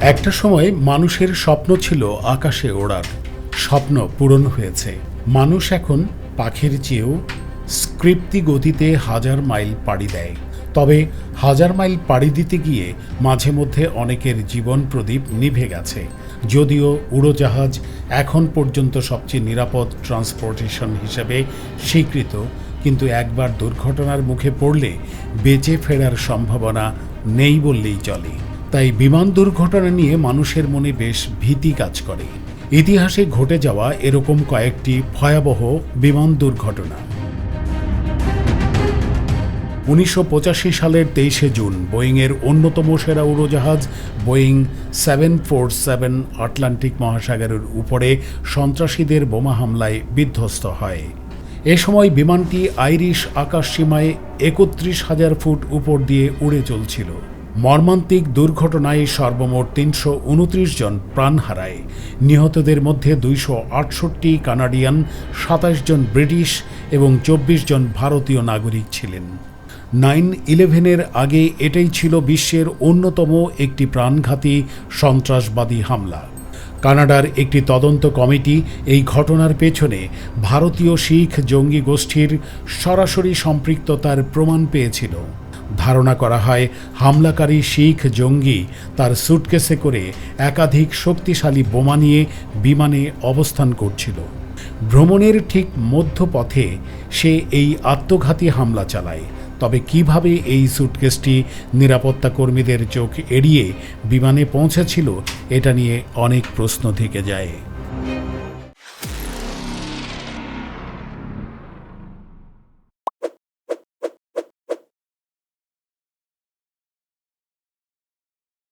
একটা সময় মানুষের স্বপ্ন ছিল আকাশে ওড়ার। স্বপ্ন পূরণ হয়েছে। মানুষ এখন পাখির চেয়েও স্ক্রিপ্তি গতিতে হাজার মাইল পাড়ি দেয়। তবে হাজার মাইল পাড়ি দিতে গিয়ে মাঝে মধ্যে অনেকের জীবন প্রদীপ নিভে গেছে। যদিও উড়োজাহাজ এখন পর্যন্ত সবচেয়ে নিরাপদ ট্রান্সপোর্টেশন হিসেবে স্বীকৃত, কিন্তু একবার দুর্ঘটনার মুখে পড়লে বেঁচে ফেরার সম্ভাবনা নেই বললেই চলে। তাই বিমান দুর্ঘটনা নিয়ে মানুষের মনে বেশ ভীতি কাজ করে। ইতিহাসে ঘটে যাওয়া এরকম কয়েকটি ভয়াবহ বিমান দুর্ঘটনা। উনিশশো পঁচাশি সালের তেইশে জুন বোয়িংয়ের অন্যতম সেরা উড়োজাহাজ Boeing seven four seven Atlantic মহাসাগরের উপরে সন্ত্রাসীদের বোমা হামলায় বিধ্বস্ত হয়। এ সময় বিমানটি আইরিশ আকাশসীমায় একত্রিশ হাজার ফুট উপর দিয়ে উড়ে চলছিল। মর্মান্তিক দুর্ঘটনায় সর্বমোট তিনশো উনত্রিশ জন প্রাণ হারায়। নিহতদের মধ্যে দুইশো আটষট্টি কানাডিয়ান, সাতাশ জন ব্রিটিশ এবং চব্বিশ জন ভারতীয় নাগরিক ছিলেন। নাইন ইলেভেনের আগে এটাই ছিল বিশ্বের অন্যতম একটি প্রাণঘাতী সন্ত্রাসবাদী হামলা। কানাডার একটি তদন্ত কমিটি এই ঘটনার পেছনে ভারতীয় শিখ জঙ্গি গোষ্ঠীর সরাসরি সম্পৃক্ততার প্রমাণ পেয়েছিল। ধারণা করা হয়, হামলাকারী শিখ জঙ্গি তার সুটকেসে করে একাধিক শক্তিশালী বোমা নিয়ে বিমানে অবস্থান করছিল। ভ্রমণের ঠিক মধ্যপথে সে এই আত্মঘাতী হামলা চালায়। তবে কীভাবে এই সুটকেসটি নিরাপত্তা কর্মীদের চোখ এড়িয়ে বিমানে পৌঁছেছিল, এটা নিয়ে অনেক প্রশ্ন থেকে যায়।